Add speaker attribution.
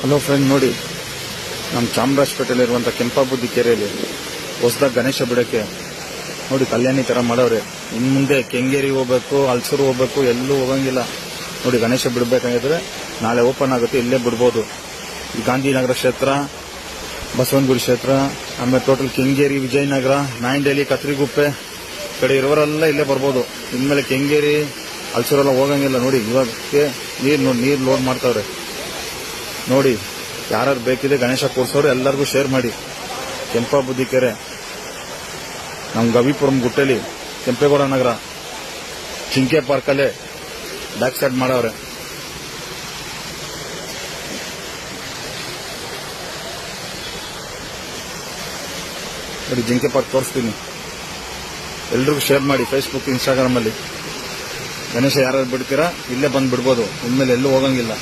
Speaker 1: Hello friend ನೋಡಿ. ನಮ್ಮ ಚಾಮರಾಜಪೇಟೆಯಲ್ಲಿರುವಂಥ ಕೆಂಪಾಬುದ್ದಿ ಕೆರೆಯಲ್ಲಿ ಹೊಸದಾಗಿ ಗಣೇಶ ಬಿಡಕ್ಕೆ ನೋಡಿ ಕಲ್ಯಾಣಿ ಥರ ಮಾಡವ್ರೆ. ಇನ್ನು ಮುಂದೆ ಕೆಂಗೇರಿ ಹೋಗ್ಬೇಕು, ಹಲ್ಸೂರು ಹೋಗ್ಬೇಕು, ಎಲ್ಲೂ ಹೋಗಂಗಿಲ್ಲ. ನೋಡಿ ಗಣೇಶ ಬಿಡಬೇಕಾಗಿದ್ರೆ ನಾಳೆ ಓಪನ್ ಆಗುತ್ತೆ, ಇಲ್ಲೇ ಬಿಡ್ಬೋದು. ಗಾಂಧಿನಗರ ಕ್ಷೇತ್ರ, ಬಸವನಗುಡಿ ಕ್ಷೇತ್ರ, ಆಮೇಲೆ ಟೋಟಲ್ ಕೆಂಗೇರಿ, ವಿಜಯನಗರ, ನಾಯಿಂಡೇಲಿ, ಕತ್ರಿಗುಪ್ಪೆ ಕಡೆ ಇರೋರೆಲ್ಲ ಇಲ್ಲೇ ಬರ್ಬೋದು. ಇನ್ಮೇಲೆ ಕೆಂಗೇರಿ, ಹಲ್ಸೂರೆಲ್ಲ ಹೋಗಂಗಿಲ್ಲ ನೋಡಿ. ಇವಾಗಕ್ಕೆ ನೀರು ನೋಡಿ, ನೀರು ಲೋಡ್ ಮಾಡ್ತಾವ್ರೆ. ನೋಡಿ ಯಾರು ಬೇಕಿದೆ ಗಣೇಶ ಕೂರಿಸೋರು ಎಲ್ಲರಿಗೂ ಶೇರ್ ಮಾಡಿ. ಕೆಂಪಾಬುದ್ದಿ ಕೆರೆ ನಮ್ಮ ಗವಿಪುರಂ ಗುಟ್ಟೆಲಿ, ಕೆಂಪೇಗೌಡ ನಗರ, ಚಿಂಕೆ ಪಾರ್ಕಲ್ಲೇ ಬ್ಯಾಕ್ ಸೈಡ್ ಮಾಡವ್ರೆ. ನೋಡಿ ಜಿಂಕೆ ಪಾರ್ಕ್ ತೋರಿಸ್ತೀನಿ. ಎಲ್ರಿಗೂ ಶೇರ್ ಮಾಡಿ ಫೇಸ್ಬುಕ್ ಇನ್ಸ್ಟಾಗ್ರಾಮಲ್ಲಿ ಗಣೇಶ ಯಾರು ಬಿಡ್ತೀರಾ, ಇಲ್ಲೇ ಬಂದು ಬಿಡ್ಬೋದು ಇನ್ಮೇಲೆ ಎಲ್ಲೂ ಹೋಗಂಗಿಲ್ಲ.